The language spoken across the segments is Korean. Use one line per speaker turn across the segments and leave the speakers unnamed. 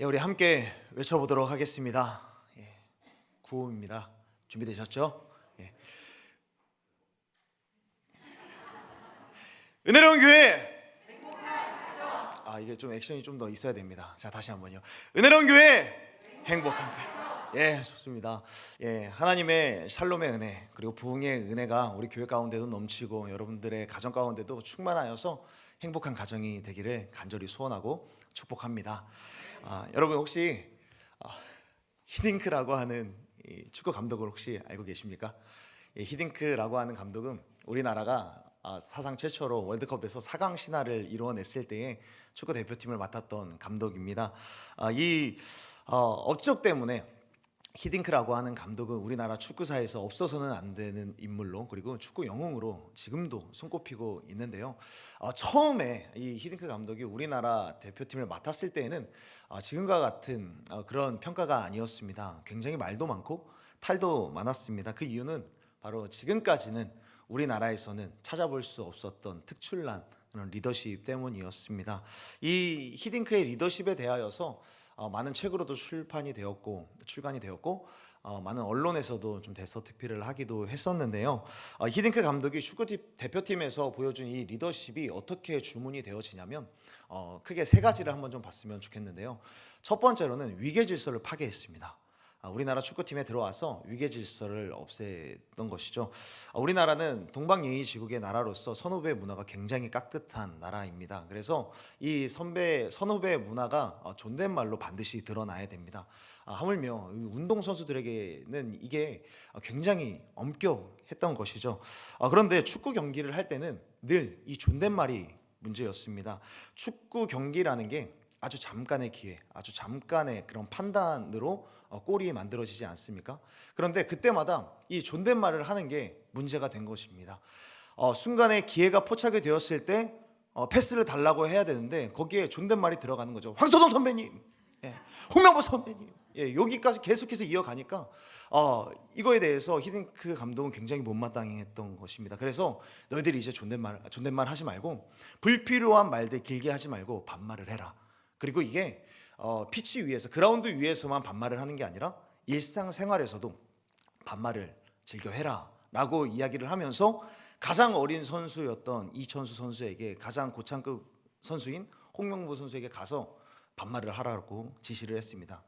예, 우리 함께 외쳐보도록 하겠습니다. 예, 구호입니다. 준비되셨죠? 예. 은혜로운 교회. 아 이게 좀 액션이 좀 더 있어야 됩니다. 자 다시 한번요. 은혜로운 교회 행복한 교회. 예 좋습니다. 예 하나님의 샬롬의 은혜 그리고 부흥의 은혜가 우리 교회 가운데도 넘치고 여러분들의 가정 가운데도 충만하여서 행복한 가정이 되기를 간절히 소원하고 축복합니다. 아, 여러분 혹시 아, 히딩크라고 하는 이 축구 감독을 혹시 알고 계십니까? 예, 히딩크라고 하는 감독은 우리나라가 아, 사상 최초로 월드컵에서 4강 신화를 이루어냈을 때에 축구 대표팀을 맡았던 감독입니다. 아, 이 어, 업적 때문에 히딩크라고 하는 감독은 우리나라 축구사에서 없어서는 안 되는 인물로 그리고 축구 영웅으로 지금도 손꼽히고 있는데요. 어, 처음에 이 히딩크 감독이 우리나라 대표팀을 맡았을 때에는 어, 지금과 같은 어, 그런 평가가 아니었습니다. 굉장히 말도 많고 탈도 많았습니다. 그 이유는 바로 지금까지는 우리나라에서는 찾아볼 수 없었던 특출난 그런 리더십 때문이었습니다. 이 히딩크의 리더십에 대하여서 어, 많은 책으로도 출판이 되었고 출간이 되었고 어, 많은 언론에서도 좀 대서특필을 하기도 했었는데요. 어, 히딩크 감독이 축구팀 대표팀에서 보여준 이 리더십이 어떻게 주문이 되어지냐면 어, 크게 세 가지를 한번 좀 봤으면 좋겠는데요. 첫 번째로는 위계 질서를 파괴했습니다. 아, 우리나라 축구팀에 들어와서 위계 질서를 없앴던 것이죠. 아, 우리나라는 동방예의 지국의 나라로서 선후배 문화가 굉장히 깍듯한 나라입니다. 그래서 이 선배 선후배 문화가 어, 존댓말로 반드시 드러나야 됩니다. 아, 하물며 이 운동 선수들에게는 이게 굉장히 엄격했던 것이죠. 아, 그런데 축구 경기를 할 때는 늘 이 존댓말이 문제였습니다. 축구 경기라는 게 아주 잠깐의 기회, 아주 잠깐의 그런 판단으로 어, 골이 만들어지지 않습니까? 그런데 그때마다 이 존댓말을 하는 게 문제가 된 것입니다. 어, 순간에 기회가 포착이 되었을 때 어, 패스를 달라고 해야 되는데 거기에 존댓말이 들어가는 거죠. 황소동 선배님, 예, 홍명보 선배님, 예, 여기까지 계속해서 이어가니까 어, 이거에 대해서 히딩크 감독은 굉장히 못마땅했던 것입니다. 그래서 너희들이 이제 존댓말 존댓말 하지 말고 불필요한 말들 길게 하지 말고 반말을 해라. 그리고 이게 어, 피치 위에서 그라운드 위에서만 반말을 하는 게 아니라 일상생활에서도 반말을 즐겨 해라라고 이야기를 하면서 가장 어린 선수였던 이천수 선수에게 가장 고창급 선수인 홍명보 선수에게 가서 반말을 하라고 지시를 했습니다.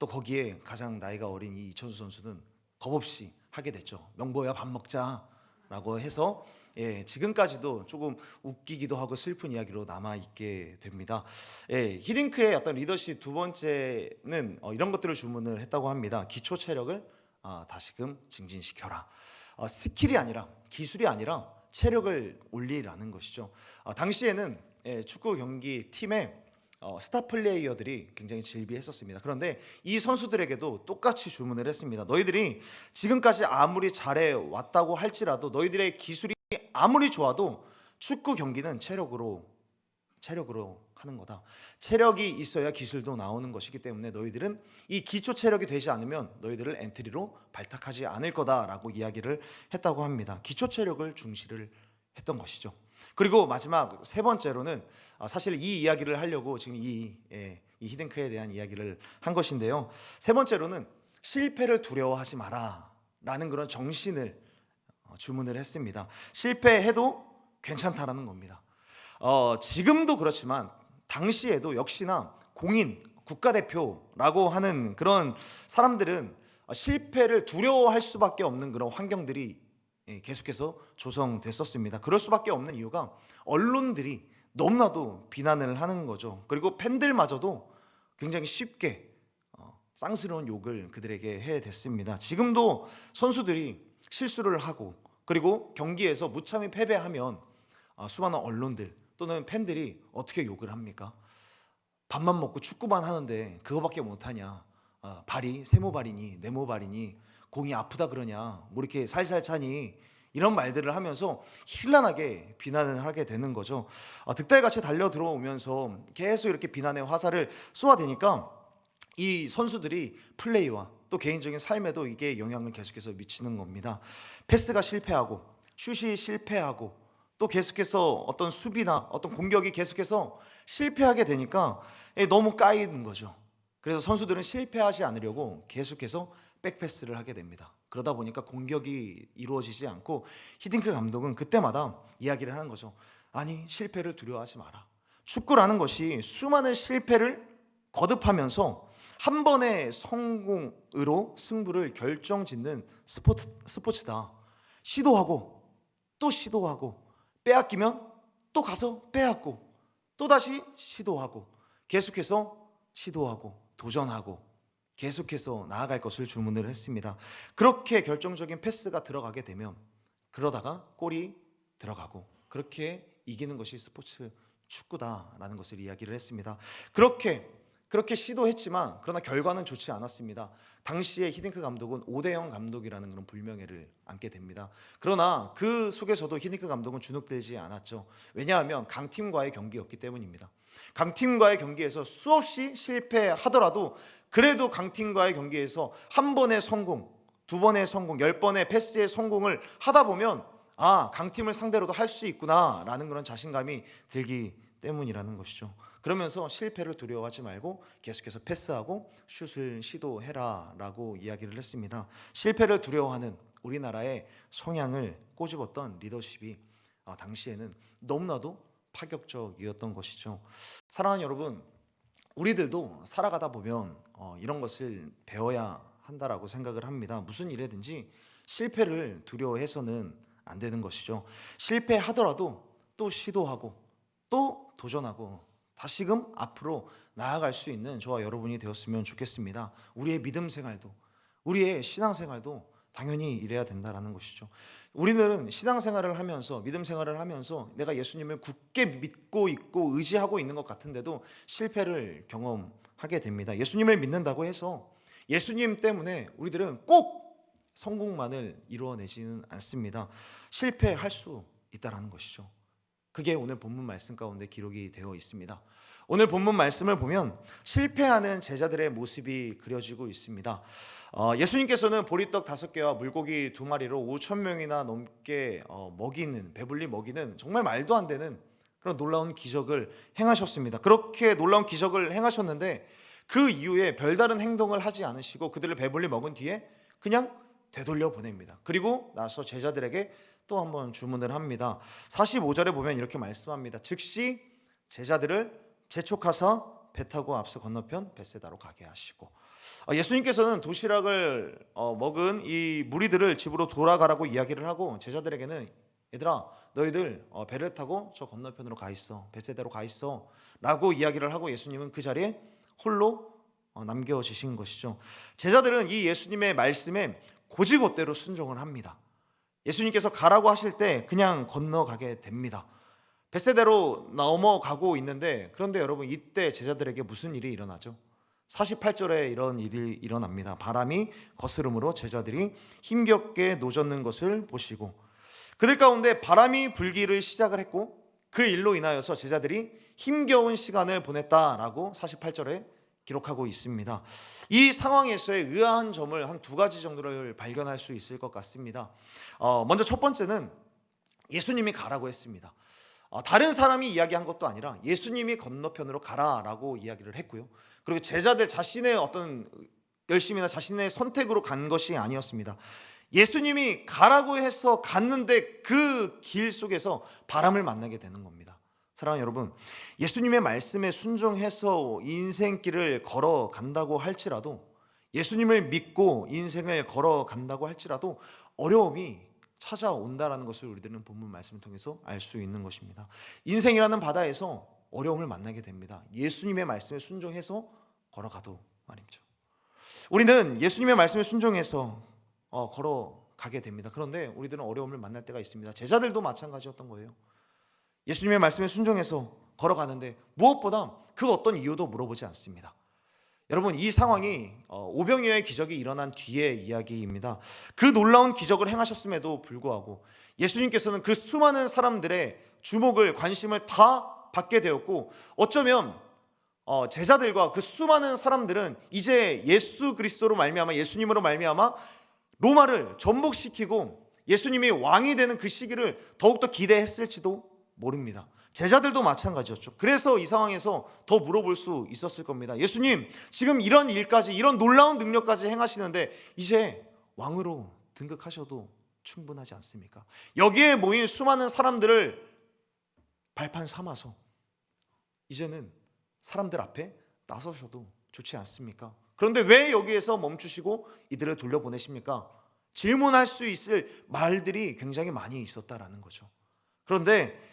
또 거기에 가장 나이가 어린 이 이천수 선수는 겁없이 하게 됐죠. 명보야 밥 먹자라고 해서 예, 지금까지도 조금 웃기기도 하고 슬픈 이야기로 남아 있게 됩니다. 예, 히딩크의 어떤 리더십 두 번째는 어, 이런 것들을 주문을 했다고 합니다. 기초 체력을 아, 다시금 증진시켜라. 어, 스킬이 아니라 기술이 아니라 체력을 올리라는 것이죠. 어, 당시에는 예, 축구 경기 팀에 어, 스타 플레이어들이 굉장히 질비했었습니다. 그런데 이 선수들에게도 똑같이 주문을 했습니다. 너희들이 지금까지 아무리 잘해 왔다고 할지라도 너희들의 기술이 아무리 좋아도 축구 경기는 체력으로 체력으로 하는 거다. 체력이 있어야 기술도 나오는 것이기 때문에 너희들은 이 기초 체력이 되지 않으면 너희들을 엔트리로 발탁하지 않을 거다라고 이야기를 했다고 합니다. 기초 체력을 중시를 했던 것이죠. 그리고 마지막 세 번째로는 아, 사실 이 이야기를 하려고 지금 이, 예, 이 히딩크에 대한 이야기를 한 것인데요. 세 번째로는 실패를 두려워하지 마라 라는 그런 정신을 어, 주문을 했습니다. 실패해도 괜찮다라는 겁니다. 어, 지금도 그렇지만 당시에도 역시나 공인 국가대표라고 하는 그런 사람들은 어, 실패를 두려워할 수밖에 없는 그런 환경들이 예, 계속해서 조성됐었습니다. 그럴 수밖에 없는 이유가 언론들이 너무나도 비난을 하는 거죠. 그리고 팬들마저도 굉장히 쉽게 어, 쌍스러운 욕을 그들에게 해댔습니다. 지금도 선수들이 실수를 하고 그리고 경기에서 무참히 패배하면 아, 수많은 언론들 또는 팬들이 어떻게 욕을 합니까? 밥만 먹고 축구만 하는데 그거밖에 못하냐? 아, 발이 세모발이니 네모발이니 공이 아프다 그러냐? 뭐 이렇게 살살 차니? 이런 말들을 하면서 힐난하게 비난을 하게 되는 거죠. 아, 득달같이 달려 들어오면서 계속 이렇게 비난의 화살을 쏘아대니까 이 선수들이 플레이와 또 개인적인 삶에도 이게 영향을 계속해서 미치는 겁니다. 패스가 실패하고 슛이 실패하고 또 계속해서 어떤 수비나 어떤 공격이 계속해서 실패하게 되니까 예, 너무 까이는 거죠. 그래서 선수들은 실패하지 않으려고 계속해서 백패스를 하게 됩니다. 그러다 보니까 공격이 이루어지지 않고 히딩크 감독은 그때마다 이야기를 하는 거죠. 아니 실패를 두려워하지 마라. 축구라는 것이 수많은 실패를 거듭하면서 한 번의 성공으로 승부를 결정짓는 스포츠, 스포츠다. 시도하고 또 시도하고 빼앗기면 또 가서 빼앗고 또 다시 시도하고 계속해서 시도하고 도전하고 계속해서 나아갈 것을 주문을 했습니다. 그렇게 결정적인 패스가 들어가게 되면 그러다가 골이 들어가고 그렇게 이기는 것이 스포츠 축구다라는 것을 이야기를 했습니다. 그렇게 그렇게 시도했지만 그러나 결과는 좋지 않았습니다. 당시에 히딩크 감독은 오대영 감독이라는 그런 불명예를 안게 됩니다. 그러나 그 속에서도 히딩크 감독은 주눅들지 않았죠. 왜냐하면 강팀과의 경기였기 때문입니다. 강팀과의 경기에서 수없이 실패하더라도 그래도 강팀과의 경기에서 한 번의 성공, 두 번의 성공, 열 번의 패스의 성공을 하다 보면 아 강팀을 상대로도 할 수 있구나라는 그런 자신감이 들기 때문이라는 것이죠. 그러면서 실패를 두려워하지 말고 계속해서 패스하고 슛을 시도해라 라고 이야기를 했습니다. 실패를 두려워하는 우리나라의 성향을 꼬집었던 리더십이 아, 당시에는 너무나도 파격적이었던 것이죠. 사랑하는 여러분, 우리들도 살아가다 보면 어, 이런 것을 배워야 한다라고 생각을 합니다. 무슨 일에든지 실패를 두려워해서는 안 되는 것이죠. 실패하더라도 또 시도하고 또 도전하고 다시금 앞으로 나아갈 수 있는 저와 여러분이 되었으면 좋겠습니다. 우리의 믿음 생활도 우리의 신앙 생활도 당연히 이래야 된다라는 것이죠. 우리는 신앙 생활을 하면서 믿음 생활을 하면서 내가 예수님을 굳게 믿고 있고 의지하고 있는 것 같은데도 실패를 경험하게 됩니다. 예수님을 믿는다고 해서 예수님 때문에 우리들은 꼭 성공만을 이루어내지는 않습니다. 실패할 수 있다라는 것이죠. 그게 오늘 본문 말씀 가운데 기록이 되어 있습니다. 오늘 본문 말씀을 보면 실패하는 제자들의 모습이 그려지고 있습니다. 어, 예수님께서는 보리떡 다섯 개와 물고기 두 마리로 5천 명이나 넘게 어, 먹이는 배불리 먹이는 정말 말도 안 되는 그런 놀라운 기적을 행하셨습니다. 그렇게 놀라운 기적을 행하셨는데 그 이후에 별다른 행동을 하지 않으시고 그들을 배불리 먹은 뒤에 그냥 되돌려 보냅니다. 그리고 나서 제자들에게 또 한번 주문을 합니다. 45절에 보면 이렇게 말씀합니다. 즉시 제자들을 재촉하사 배 타고 앞서 건너편 베세다로 가게 하시고 어, 예수님께서는 도시락을 어, 먹은 이 무리들을 집으로 돌아가라고 이야기를 하고 제자들에게는 얘들아 너희들 어, 배를 타고 저 건너편으로 가 있어 베세다로 가 있어 라고 이야기를 하고 예수님은 그 자리에 홀로 남겨지신 것이죠. 제자들은 이 예수님의 말씀에 고지고대로 순종을 합니다. 예수님께서 가라고 하실 때 그냥 건너가게 됩니다. 베세대로 넘어가고 있는데 그런데 여러분 이때 제자들에게 무슨 일이 일어나죠? 48절에 이런 일이 일어납니다. 바람이 거스름으로 제자들이 힘겹게 노젓는 것을 보시고 그들 가운데 바람이 불기를 시작을 했고 그 일로 인하여서 제자들이 힘겨운 시간을 보냈다라고 48절에 기록하고 있습니다. 이 상황에서의 의아한 점을 한 두 가지 정도를 발견할 수 있을 것 같습니다. 어, 먼저 첫 번째는 예수님이 가라고 했습니다. 어, 다른 사람이 이야기한 것도 아니라 예수님이 건너편으로 가라라고 이야기를 했고요. 그리고 제자들 자신의 어떤 열심이나 자신의 선택으로 간 것이 아니었습니다. 예수님이 가라고 해서 갔는데 그 길 속에서 바람을 만나게 되는 겁니다. 사랑하는 여러분, 예수님의 말씀에 순종해서 인생길을 걸어 간다고 할지라도 예수님을 믿고 인생을 걸어 간다고 할지라도 어려움이 찾아온다라는 것을 우리들은 본문 말씀을 통해서 알 수 있는 것입니다. 인생이라는 바다에서 어려움을 만나게 됩니다. 예수님의 말씀에 순종해서 걸어가도 말이죠. 우리는 예수님의 말씀에 순종해서 어, 걸어가게 됩니다. 그런데 우리들은 어려움을 만날 때가 있습니다. 제자들도 마찬가지였던 거예요. 예수님의 말씀에 순종해서 걸어가는데 무엇보다 그 어떤 이유도 물어보지 않습니다. 여러분 이 상황이 어, 오병이어의 기적이 일어난 뒤의 이야기입니다. 그 놀라운 기적을 행하셨음에도 불구하고 예수님께서는 그 수많은 사람들의 주목을 관심을 다 받게 되었고 어쩌면 어, 제자들과 그 수많은 사람들은 이제 예수 그리스도로 말미암아 예수님으로 말미암아 로마를 전복시키고 예수님이 왕이 되는 그 시기를 더욱더 기대했을지도 모릅니다. 제자들도 마찬가지였죠. 그래서 이 상황에서 더 물어볼 수 있었을 겁니다. 예수님, 지금 이런 일까지, 이런 놀라운 능력까지 행하시는데 이제 왕으로 등극하셔도 충분하지 않습니까? 여기에 모인 수많은 사람들을 발판 삼아서 이제는 사람들 앞에 나서셔도 좋지 않습니까? 그런데 왜 여기에서 멈추시고 이들을 돌려보내십니까? 질문할 수 있을 말들이 굉장히 많이 있었다라는 거죠. 그런데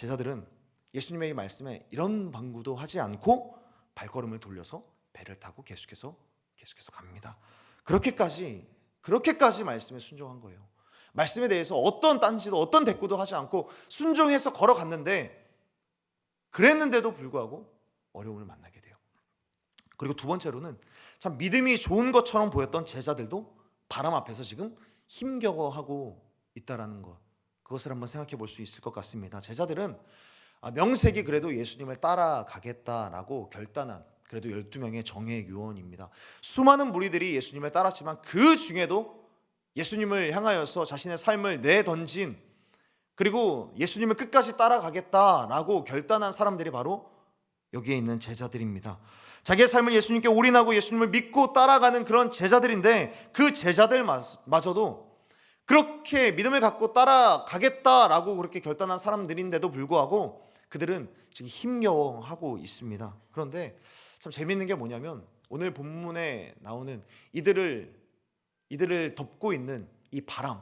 제자들은 예수님의 이 말씀에 이런 방구도 하지 않고 발걸음을 돌려서 배를 타고 계속해서 계속해서 갑니다. 그렇게까지 그렇게까지 말씀에 순종한 거예요. 말씀에 대해서 어떤 딴지도 어떤 대꾸도 하지 않고 순종해서 걸어갔는데 그랬는데도 불구하고 어려움을 만나게 돼요. 그리고 두 번째로는 참 믿음이 좋은 것처럼 보였던 제자들도 바람 앞에서 지금 힘겨워하고 있다라는 것. 그것을 한번 생각해 볼 수 있을 것 같습니다. 제자들은 아, 명색이 그래도 예수님을 따라가겠다라고 결단한 그래도 12명의 정예 요원입니다. 수많은 무리들이 예수님을 따랐지만 그 중에도 예수님을 향하여서 자신의 삶을 내던진 그리고 예수님을 끝까지 따라가겠다라고 결단한 사람들이 바로 여기에 있는 제자들입니다. 자기의 삶을 예수님께 올인하고 예수님을 믿고 따라가는 그런 제자들인데 그 제자들마저도 그렇게 믿음을 갖고 따라가겠다라고 그렇게 결단한 사람들인데도 불구하고 그들은 지금 힘겨워하고 있습니다. 그런데 참 재밌는 게 뭐냐면 오늘 본문에 나오는 이들을 이들을 덮고 있는 이 바람.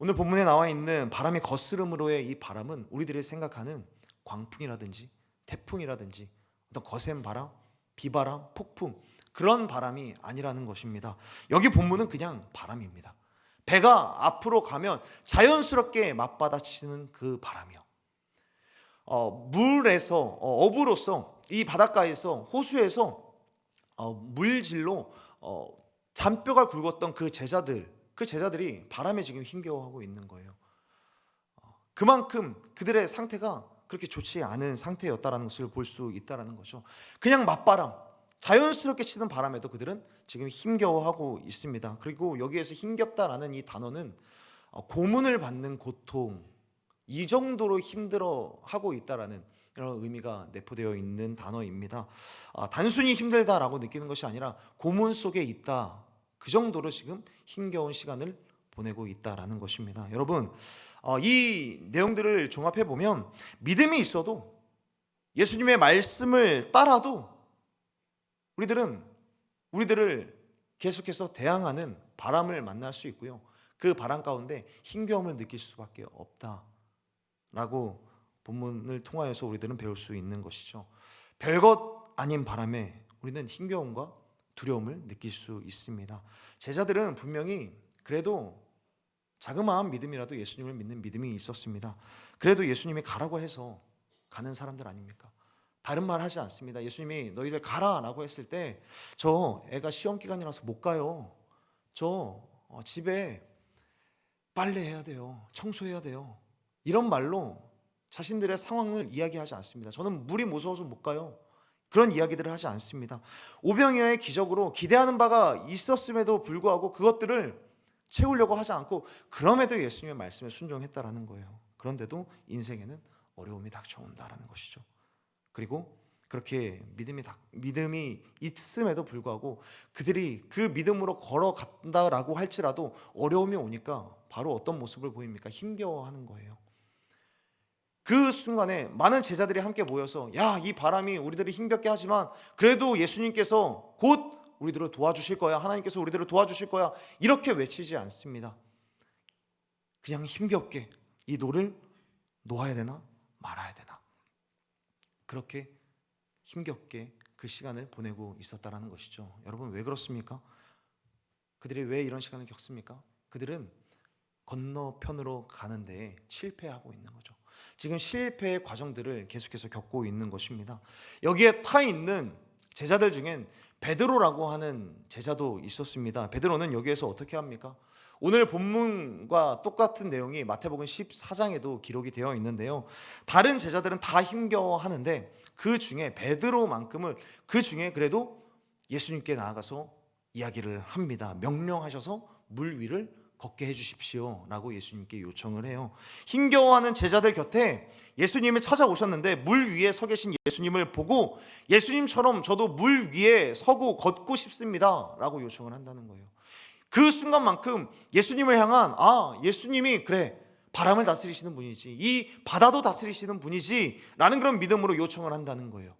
오늘 본문에 나와 있는 바람의 거스름으로의 이 바람은 우리들이 생각하는 광풍이라든지 태풍이라든지 어떤 거센 바람, 비바람, 폭풍 그런 바람이 아니라는 것입니다. 여기 본문은 그냥 바람입니다. 배가 앞으로 가면 자연스럽게 맞받아치는 그 바람이요. 어, 물에서 어, 어부로서 이 바닷가에서 호수에서 어, 물질로 어, 잔뼈가 굵었던 그 제자들 그 제자들이 바람에 지금 힘겨워하고 있는 거예요. 어, 그만큼 그들의 상태가 그렇게 좋지 않은 상태였다라는 것을 볼 수 있다라는 거죠. 그냥 맞바람, 자연스럽게 치는 바람에도 그들은 지금 힘겨워하고 있습니다. 그리고 여기에서 힘겹다라는 이 단어는 어, 고문을 받는 고통 이 정도로 힘들어 하고 있다라는 이런 의미가 내포되어 있는 단어입니다. 아, 단순히 힘들다라고 느끼는 것이 아니라 고문 속에 있다. 그 정도로 지금 힘겨운 시간을 보내고 있다라는 것입니다. 여러분, 어, 이 내용들을 종합해 보면 믿음이 있어도 예수님의 말씀을 따라도 우리들은 우리들을 계속해서 대항하는 바람을 만날 수 있고요. 그 바람 가운데 힘겨움을 느낄 수밖에 없다라고 본문을 통하여서 우리들은 배울 수 있는 것이죠. 별것 아닌 바람에 우리는 힘겨움과 두려움을 느낄 수 있습니다. 제자들은 분명히 그래도 자그마한 믿음이라도 예수님을 믿는 믿음이 있었습니다. 그래도 예수님이 가라고 해서 가는 사람들 아닙니까? 다른 말 하지 않습니다. 예수님이 너희들 가라라고 했을 때 저 애가 시험 기간이라서 못 가요. 저 어, 집에 빨래해야 돼요. 청소해야 돼요. 이런 말로 자신들의 상황을 이야기하지 않습니다. 저는 물이 무서워서 못 가요. 그런 이야기들을 하지 않습니다. 오병이어의 기적으로 기대하는 바가 있었음에도 불구하고 그것들을 채우려고 하지 않고 그럼에도 예수님의 말씀에 순종했다라는 거예요. 그런데도 인생에는 어려움이 닥쳐온다라는 것이죠. 그리고 그렇게 믿음이 닥, 믿음이 있음에도 불구하고 그들이 그 믿음으로 걸어간다라고 할지라도 어려움이 오니까 바로 어떤 모습을 보입니까? 힘겨워하는 거예요. 그 순간에 많은 제자들이 함께 모여서 야, 이 바람이 우리들을 힘겹게 하지만 그래도 예수님께서 곧 우리들을 도와주실 거야. 하나님께서 우리들을 도와주실 거야. 이렇게 외치지 않습니다. 그냥 힘겹게 이 노를 놓아야 되나 말아야 되나. 그렇게 힘겹게 그 시간을 보내고 있었다라는 것이죠. 여러분 왜 그렇습니까? 그들이 왜 이런 시간을 겪습니까? 그들은 건너편으로 가는데 실패하고 있는 거죠. 지금 실패의 과정들을 계속해서 겪고 있는 것입니다. 여기에 타 있는 제자들 중엔 베드로라고 하는 제자도 있었습니다. 베드로는 여기에서 어떻게 합니까? 오늘 본문과 똑같은 내용이 마태복음 14장에도 기록이 되어 있는데요. 다른 제자들은 다 힘겨워 하는데 그 중에 베드로만큼은 그 중에 그래도 예수님께 나아가서 이야기를 합니다. 명령하셔서 물 위를 걷게 해주십시오 라고 예수님께 요청을 해요. 힘겨워하는 제자들 곁에 예수님이 찾아오셨는데 물 위에 서 계신 예수님을 보고 예수님처럼 저도 물 위에 서고 걷고 싶습니다 라고 요청을 한다는 거예요. 그 순간만큼 예수님을 향한 아 예수님이 그래 바람을 다스리시는 분이지 이 바다도 다스리시는 분이지 라는 그런 믿음으로 요청을 한다는 거예요.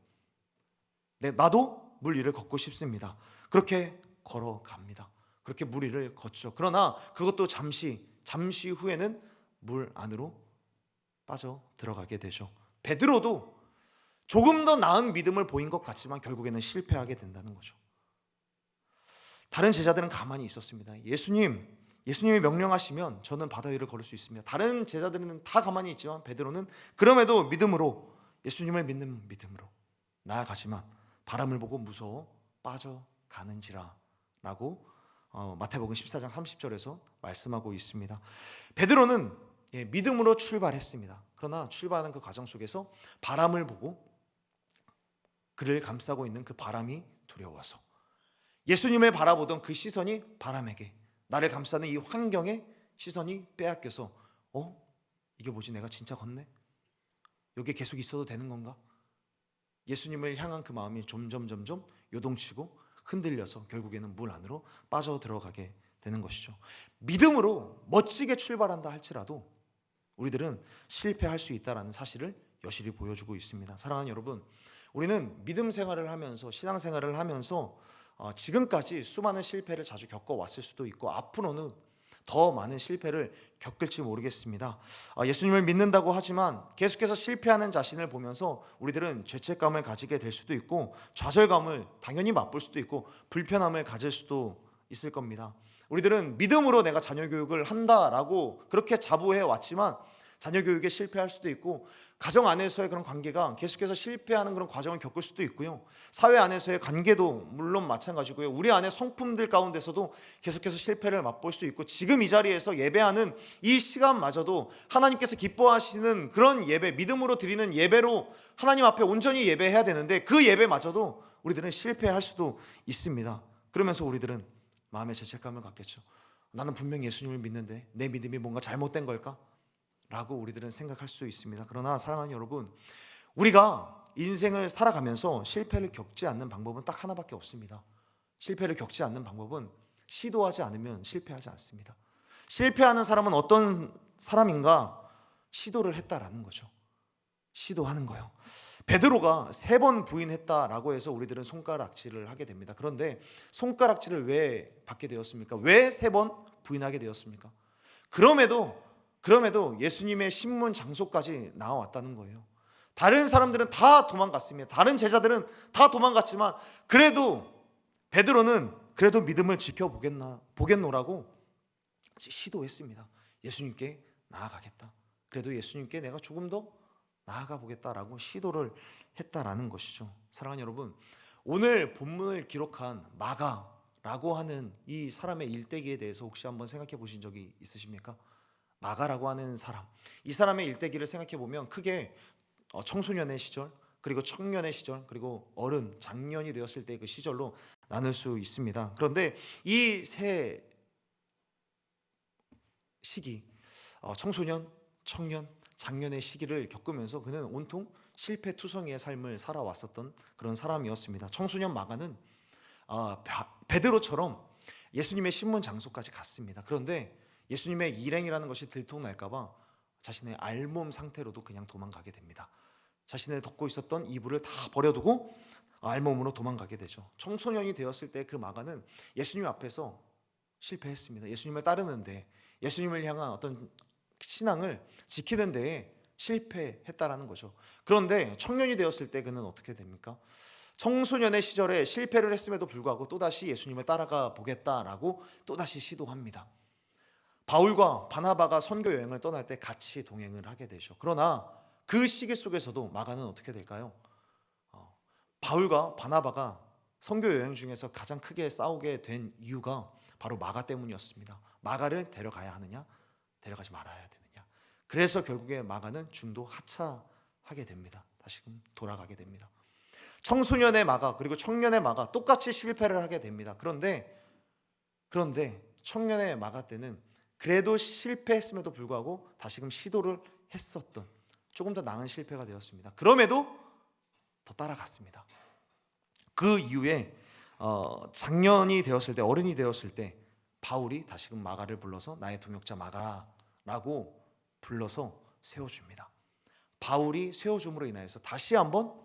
네, 나도 물 위를 걷고 싶습니다. 그렇게 걸어갑니다. 그렇게 물 위를 걷죠. 그러나 그것도 잠시 잠시 후에는 물 안으로 빠져 들어가게 되죠. 베드로도 조금 더 나은 믿음을 보인 것 같지만 결국에는 실패하게 된다는 거죠. 다른 제자들은 가만히 있었습니다. 예수님, 예수님이 명령하시면 저는 바다 위를 걸을 수 있습니다. 다른 제자들은 다 가만히 있지만 베드로는 그럼에도 믿음으로 예수님을 믿는 믿음으로 나아가지만 바람을 보고 무서워 빠져가는지라라고 어, 마태복음 14장 30절에서 말씀하고 있습니다. 베드로는 예, 믿음으로 출발했습니다. 그러나 출발하는 그 과정 속에서 바람을 보고 그를 감싸고 있는 그 바람이 두려워서 예수님을 바라보던 그 시선이 바람에게 나를 감싸는 이 환경에 시선이 빼앗겨서 어 이게 뭐지 내가 진짜 걷네 여기 계속 있어도 되는 건가 예수님을 향한 그 마음이 점점 점점 요동치고 흔들려서 결국에는 물 안으로 빠져 들어가게 되는 것이죠. 믿음으로 멋지게 출발한다 할지라도 우리들은 실패할 수 있다라는 사실을 여실히 보여주고 있습니다. 사랑하는 여러분, 우리는 믿음 생활을 하면서 신앙 생활을 하면서 어, 지금까지 수많은 실패를 자주 겪어왔을 수도 있고 앞으로는 더 많은 실패를 겪을지 모르겠습니다. 아, 예수님을 믿는다고 하지만 계속해서 실패하는 자신을 보면서 우리들은 죄책감을 가지게 될 수도 있고 좌절감을 당연히 맛볼 수도 있고 불편함을 가질 수도 있을 겁니다. 우리들은 믿음으로 내가 자녀 교육을 한다라고 그렇게 자부해 왔지만 자녀 교육에 실패할 수도 있고 가정 안에서의 그런 관계가 계속해서 실패하는 그런 과정을 겪을 수도 있고요. 사회 안에서의 관계도 물론 마찬가지고요. 우리 안에 성품들 가운데서도 계속해서 실패를 맛볼 수 있고 지금 이 자리에서 예배하는 이 시간마저도 하나님께서 기뻐하시는 그런 예배, 믿음으로 드리는 예배로 하나님 앞에 온전히 예배해야 되는데 그 예배마저도 우리들은 실패할 수도 있습니다. 그러면서 우리들은 마음의 죄책감을 갖겠죠. 나는 분명 예수님을 믿는데 내 믿음이 뭔가 잘못된 걸까? 라고 우리들은 생각할 수 있습니다. 그러나 사랑하는 여러분, 우리가 인생을 살아가면서 실패를 겪지 않는 방법은 딱 하나밖에 없습니다. 실패를 겪지 않는 방법은 시도하지 않으면 실패하지 않습니다. 실패하는 사람은 어떤 사람인가? 시도를 했다라는 거죠. 시도하는 거요. 베드로가 세 번 부인했다라고 해서 우리들은 손가락질을 하게 됩니다. 그런데 손가락질을 왜 받게 되었습니까? 왜 세 번 부인하게 되었습니까? 그럼에도 그럼에도 예수님의 신문 장소까지 나왔다는 거예요. 다른 사람들은 다 도망갔습니다. 다른 제자들은 다 도망갔지만 그래도 베드로는 그래도 믿음을 지켜보겠나 보겠노라고 시도했습니다. 예수님께 나아가겠다. 그래도 예수님께 내가 조금 더 나아가 보겠다라고 시도를 했다라는 것이죠. 사랑하는 여러분, 오늘 본문을 기록한 마가라고 하는 이 사람의 일대기에 대해서 혹시 한번 생각해 보신 적이 있으십니까? 마가라고 하는 사람. 이 사람의 일대기를 생각해 보면 크게 어, 청소년의 시절, 그리고 청년의 시절, 그리고 어른, 장년이 되었을 때 그 시절로 나눌 수 있습니다. 그런데 이 세 시기, 어, 청소년, 청년, 장년의 시기를 겪으면서 그는 온통 실패투성이의 삶을 살아왔었던 그런 사람이었습니다. 청소년 마가는 아, 베드로처럼 예수님의 신문 장소까지 갔습니다. 그런데 예수님의 일행이라는 것이 들통날까봐 자신의 알몸 상태로도 그냥 도망가게 됩니다. 자신을 덮고 있었던 이불을 다 버려두고 알몸으로 도망가게 되죠. 청소년이 되었을 때 그 마가는 예수님 앞에서 실패했습니다. 예수님을 따르는데 예수님을 향한 어떤 신앙을 지키는 데에 실패했다라는 거죠. 그런데 청년이 되었을 때 그는 어떻게 됩니까? 청소년의 시절에 실패를 했음에도 불구하고 또다시 예수님을 따라가 보겠다라고 또다시 시도합니다. 바울과 바나바가 선교 여행을 떠날 때 같이 동행을 하게 되죠. 그러나 그 시기 속에서도 마가는 어떻게 될까요? 어, 바울과 바나바가 선교 여행 중에서 가장 크게 싸우게 된 이유가 바로 마가 때문이었습니다. 마가를 데려가야 하느냐, 데려가지 말아야 되느냐. 그래서 결국에 마가는 중도 하차하게 됩니다. 다시금 돌아가게 됩니다. 청소년의 마가 그리고 청년의 마가 똑같이 실패를 하게 됩니다. 그런데 그런데 청년의 마가 때는 그래도 실패했음에도 불구하고 다시금 시도를 했었던 조금 더 나은 실패가 되었습니다. 그럼에도 더 따라갔습니다. 그 이후에 어, 작년이 되었을 때 어른이 되었을 때 바울이 다시금 마가를 불러서 나의 동역자 마가라고 불러서 세워줍니다. 바울이 세워줌으로 인하여서 다시 한번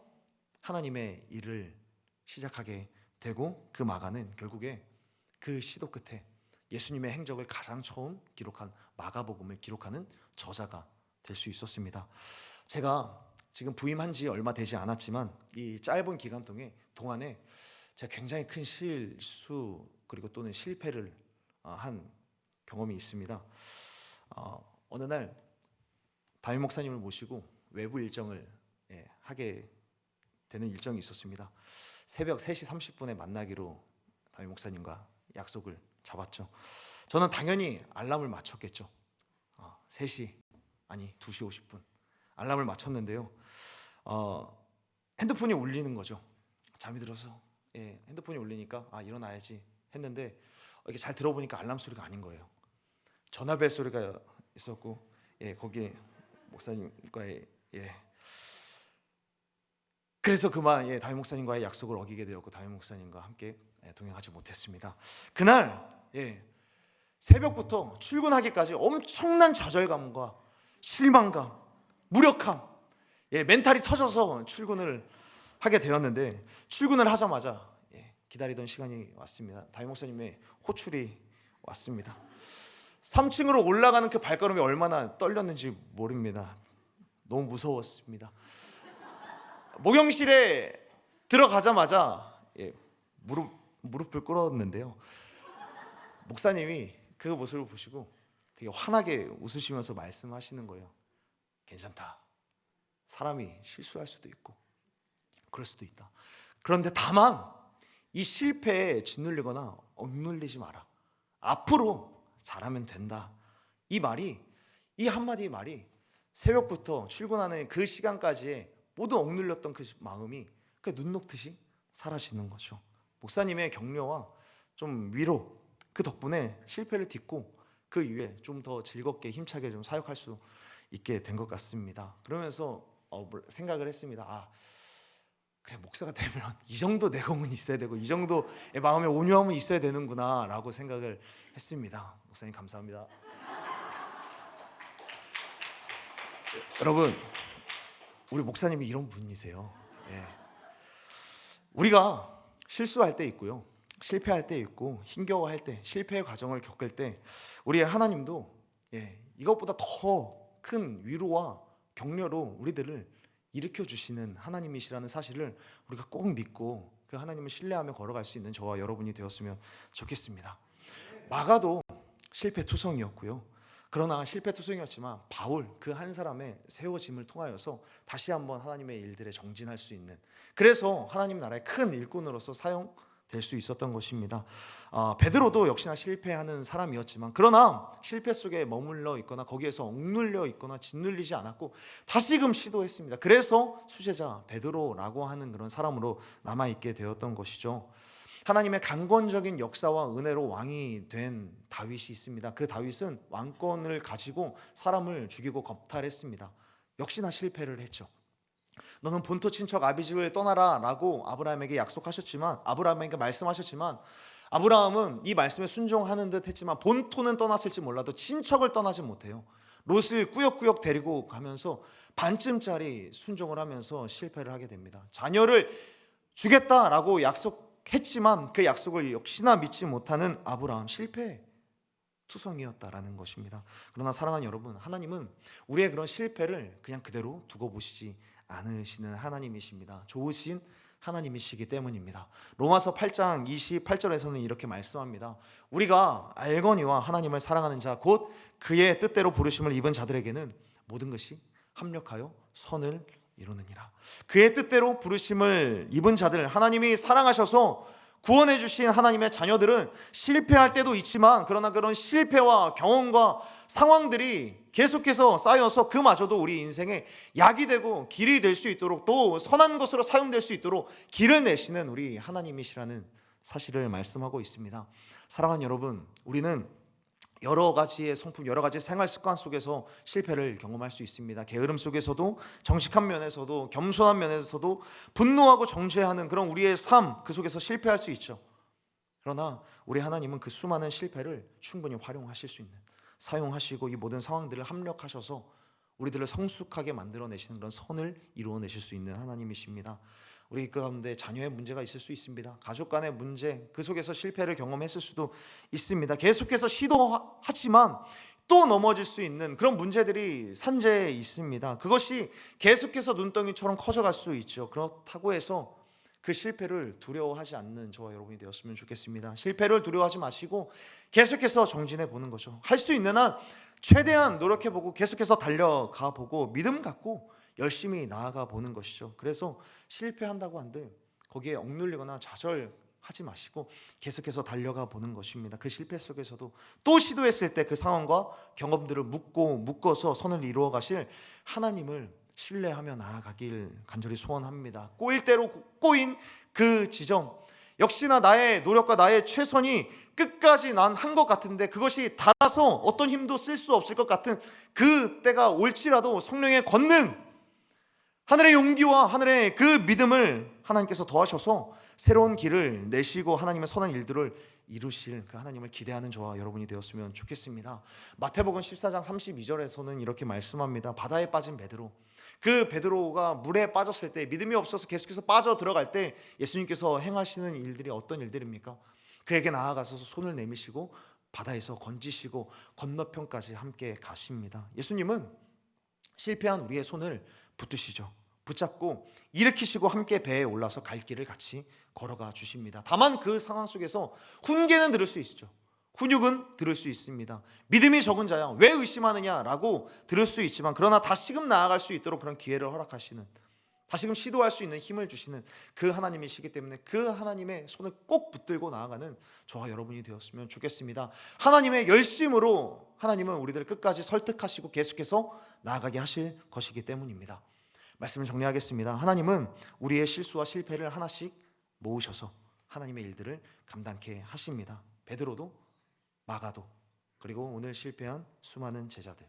하나님의 일을 시작하게 되고 그 마가는 결국에 그 시도 끝에 예수님의 행적을 가장 처음 기록한 마가복음을 기록하는 저자가 될 수 있었습니다. 제가 지금 부임한 지 얼마 되지 않았지만 이 짧은 기간 동에 동안에 제가 굉장히 큰 실수 그리고 또는 실패를 어, 한 경험이 있습니다. 어, 어느 날 담임 목사님을 모시고 외부 일정을 예, 하게 되는 일정이 있었습니다. 새벽 3시 30분에 만나기로 담임 목사님과 약속을 잡았죠. 저는 당연히 알람을 맞췄겠죠. 어, 3시 아니 2시 50분 알람을 맞췄는데요. 어, 핸드폰이 울리는 거죠. 잠이 들어서 예, 핸드폰이 울리니까 아 일어나야지 했는데 이렇게 잘 들어보니까 알람 소리가 아닌 거예요. 전화벨 소리가 있었고 예, 거기에 목사님과의 예. 그래서 그만 예, 담임 목사님과의 약속을 어기게 되었고 담임 목사님과 함께 예, 동행하지 못했습니다. 그날 예, 새벽부터 출근하기까지 엄청난 좌절감과 실망감, 무력함, 예, 멘탈이 터져서 출근을 하게 되었는데 출근을 하자마자 예, 기다리던 시간이 왔습니다. 담임 목사님의 호출이 왔습니다. 3층으로 올라가는 그 발걸음이 얼마나 떨렸는지 모릅니다. 너무 무서웠습니다. 목욕실에 들어가자마자 예, 무릎 무릎을 꿇었는데요. 목사님이 그 모습을 보시고 되게 환하게 웃으시면서 말씀하시는 거예요. 괜찮다. 사람이 실수할 수도 있고 그럴 수도 있다. 그런데 다만 이 실패에 짓눌리거나 억눌리지 마라. 앞으로 잘하면 된다. 이 말이 이 한마디 말이 새벽부터 출근하는 그 시간까지의 모두 억눌렸던 그 마음이 그눈 녹듯이 사라지는 거죠. 목사님의 격려와 좀 위로 그 덕분에 실패를 딛고 그 이후에 좀 더 즐겁게 힘차게 좀 사역할 수 있게 된 것 같습니다. 그러면서 어, 뭘 생각을 했습니다. 아 그래 목사가 되면 이 정도 내공은 있어야 되고 이 정도의 마음의 온유함은 있어야 되는구나라고 생각을 했습니다. 목사님 감사합니다. 여러분 우리 목사님이 이런 분이세요. 예. 우리가 실수할 때 있고요. 실패할 때 있고 힘겨워할 때 실패의 과정을 겪을 때 우리 하나님도 예, 이것보다 더 큰 위로와 격려로 우리들을 일으켜 주시는 하나님이시라는 사실을 우리가 꼭 믿고 그 하나님을 신뢰하며 걸어갈 수 있는 저와 여러분이 되었으면 좋겠습니다. 마가도 실패 투성이었고요. 그러나 실패 투성이었지만 바울 그 한 사람의 세워짐을 통하여서 다시 한번 하나님의 일들에 정진할 수 있는 그래서 하나님 나라의 큰 일꾼으로서 사용 될 수 있었던 것입니다. 아, 베드로도 역시나 실패하는 사람이었지만 그러나 실패 속에 머물러 있거나 거기에서 억눌려 있거나 짓눌리지 않았고 다시금 시도했습니다. 그래서 수제자 베드로라고 하는 그런 사람으로 남아 있게 되었던 것이죠. 하나님의 강권적인 역사와 은혜로 왕이 된 다윗이 있습니다. 그 다윗은 왕권을 가지고 사람을 죽이고 겁탈했습니다. 역시나 실패를 했죠. 너는 본토 친척 아비집을 떠나라라고 아브라함에게 약속하셨지만 아브라함에게 말씀하셨지만 아브라함은 이 말씀에 순종하는 듯 했지만 본토는 떠났을지 몰라도 친척을 떠나지 못해요. 롯을 꾸역꾸역 데리고 가면서 반쯤짜리 순종을 하면서 실패를 하게 됩니다. 자녀를 주겠다라고 약속 했지만 그 약속을 역시나 믿지 못하는 아브라함 실패 투성이었다라는 것입니다. 그러나 사랑하는 여러분, 하나님은 우리의 그런 실패를 그냥 그대로 두고 보시지 않으시는 하나님이십니다. 좋으신 하나님이시기 때문입니다. 로마서 8장 28절에서는 이렇게 말씀합니다. 우리가 알거니와 하나님을 사랑하는 자 곧 그의 뜻대로 부르심을 입은 자들에게는 모든 것이 합력하여 선을 이루느니라. 그의 뜻대로 부르심을 입은 자들 하나님이 사랑하셔서 구원해 주신 하나님의 자녀들은 실패할 때도 있지만 그러나 그런 실패와 경험과 상황들이 계속해서 쌓여서 그마저도 우리 인생에 약이 되고 길이 될 수 있도록 또 선한 것으로 사용될 수 있도록 길을 내시는 우리 하나님이시라는 사실을 말씀하고 있습니다. 사랑하는 여러분, 우리는 여러 가지의 성품, 여러 가지 생활 습관 속에서 실패를 경험할 수 있습니다. 게으름 속에서도 정직한 면에서도 겸손한 면에서도 분노하고 정죄하는 그런 우리의 삶 그 속에서 실패할 수 있죠. 그러나 우리 하나님은 그 수많은 실패를 충분히 활용하실 수 있는 사용하시고 이 모든 상황들을 합력하셔서 우리들을 성숙하게 만들어내시는 그런 선을 이루어내실 수 있는 하나님이십니다. 우리 그 가운데 자녀의 문제가 있을 수 있습니다. 가족 간의 문제 그 속에서 실패를 경험했을 수도 있습니다. 계속해서 시도하지만 또 넘어질 수 있는 그런 문제들이 산재에 있습니다. 그것이 계속해서 눈덩이처럼 커져갈 수 있죠. 그렇다고 해서 그 실패를 두려워하지 않는 저와 여러분이 되었으면 좋겠습니다. 실패를 두려워하지 마시고 계속해서 정진해 보는 거죠. 할 수 있는 한 최대한 노력해 보고 계속해서 달려가 보고 믿음 갖고 열심히 나아가 보는 것이죠. 그래서 실패한다고 한들 거기에 억눌리거나 좌절하지 마시고 계속해서 달려가 보는 것입니다. 그 실패 속에서도 또 시도했을 때 그 상황과 경험들을 묶고 묶어서 선을 이루어 가실 하나님을 신뢰하며 나아가길 간절히 소원합니다. 꼬일 대로 꼬인 그 지점 역시나 나의 노력과 나의 최선이 끝까지 난 한 것 같은데 그것이 달아서 어떤 힘도 쓸 수 없을 것 같은 그 때가 올지라도 성령의 권능 하늘의 용기와 하늘의 그 믿음을 하나님께서 더하셔서 새로운 길을 내시고 하나님의 선한 일들을 이루실 그 하나님을 기대하는 저와 여러분이 되었으면 좋겠습니다. 마태복음 14장 32절에서는 이렇게 말씀합니다. 바다에 빠진 베드로. 그 베드로가 물에 빠졌을 때 믿음이 없어서 계속해서 빠져 들어갈 때 예수님께서 행하시는 일들이 어떤 일들입니까? 그에게 나아가서 손을 내미시고 바다에서 건지시고 건너편까지 함께 가십니다. 예수님은 실패한 우리의 손을 붙드시죠. 붙잡고 일으키시고 함께 배에 올라서 갈 길을 같이 걸어가 주십니다. 다만 그 상황 속에서 훈계는 들을 수 있죠. 훈육은 들을 수 있습니다. 믿음이 적은 자야 왜 의심하느냐라고 들을 수 있지만 그러나 다시금 나아갈 수 있도록 그런 기회를 허락하시는 다시금 시도할 수 있는 힘을 주시는 그 하나님이시기 때문에 그 하나님의 손을 꼭 붙들고 나아가는 저와 여러분이 되었으면 좋겠습니다. 하나님의 열심으로 하나님은 우리들을 끝까지 설득하시고 계속해서 나아가게 하실 것이기 때문입니다. 말씀을 정리하겠습니다. 하나님은 우리의 실수와 실패를 하나씩 모으셔서 하나님의 일들을 감당케 하십니다. 베드로도 마가도 그리고 오늘 실패한 수많은 제자들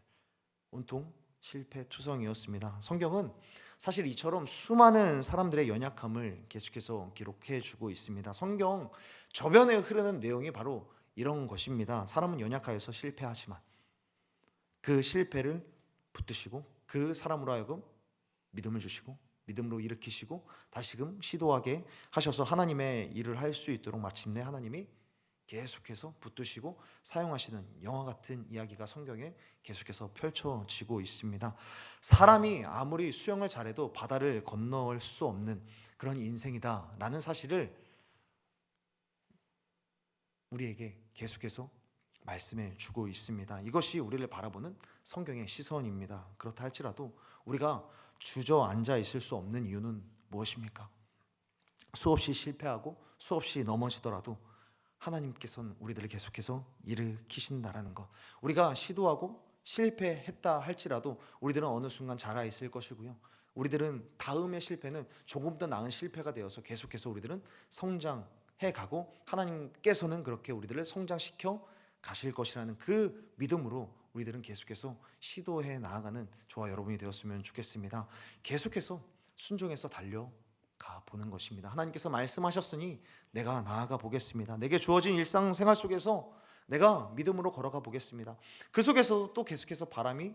온통 실패 투성이었습니다. 성경은 사실 이처럼 수많은 사람들의 연약함을 계속해서 기록해 주고 있습니다. 성경 저변에 흐르는 내용이 바로 이런 것입니다. 사람은 연약하여서 실패하지만 그 실패를 붙드시고 그 사람으로 하여금 믿음을 주시고 믿음으로 일으키시고 다시금 시도하게 하셔서 하나님의 일을 할 수 있도록 마침내 하나님이 계속해서 붙드시고 사용하시는 영화 같은 이야기가 성경에 계속해서 펼쳐지고 있습니다. 사람이 아무리 수영을 잘해도 바다를 건널 수 없는 그런 인생이다라는 사실을 우리에게 계속해서 말씀해 주고 있습니다. 이것이 우리를 바라보는 성경의 시선입니다. 그렇다 할지라도 우리가 주저앉아 있을 수 없는 이유는 무엇입니까? 수없이 실패하고 수없이 넘어지더라도 하나님께서는 우리들을 계속해서 일으키신다라는 것. 우리가 시도하고 실패했다 할지라도 우리들은 어느 순간 자라 있을 것이고요. 우리들은 다음의 실패는 조금 더 나은 실패가 되어서 계속해서 우리들은 성장해 가고 하나님께서는 그렇게 우리들을 성장시켜 가실 것이라는 그 믿음으로 우리들은 계속해서 시도해 나아가는 저와 여러분이 되었으면 좋겠습니다. 계속해서 순종해서 달려 가 보는 것입니다. 하나님께서 말씀하셨으니 내가 나아가 보겠습니다. 내게 주어진 일상 생활 속에서 내가 믿음으로 걸어가 보겠습니다. 그 속에서 또 계속해서 바람이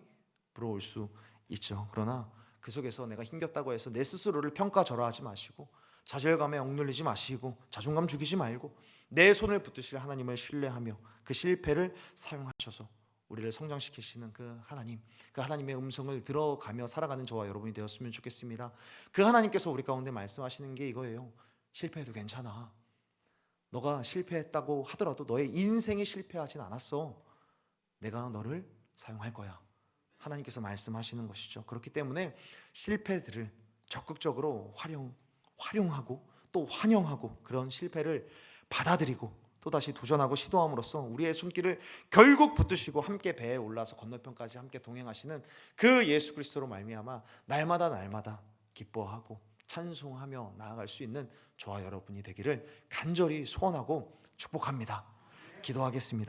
불어올 수 있죠. 그러나 그 속에서 내가 힘겹다고 해서 내 스스로를 평가절하하지 마시고 좌절감에 억눌리지 마시고 자존감 죽이지 말고 내 손을 붙드실 하나님을 신뢰하며 그 실패를 사용하셔서 우리를 성장시키시는 그 하나님, 그 하나님의 음성을 들어가며 살아가는 저와 여러분이 되었으면 좋겠습니다. 그 하나님께서 우리 가운데 말씀하시는 게 이거예요. 실패해도 괜찮아. 너가 실패했다고 하더라도 너의 인생이 실패하진 않았어. 내가 너를 사용할 거야. 하나님께서 말씀하시는 것이죠. 그렇기 때문에 실패들을 적극적으로 활용 활용하고 또 환영하고 그런 실패를 받아들이고 또다시 도전하고 시도함으로써 우리의 손길을 결국 붙드시고 함께 배에 올라서 건너편까지 함께 동행하시는 그 예수 그리스도로 말미암아 날마다 날마다 기뻐하고 찬송하며 나아갈 수 있는 저와 여러분이 되기를 간절히 소원하고 축복합니다. 기도하겠습니다.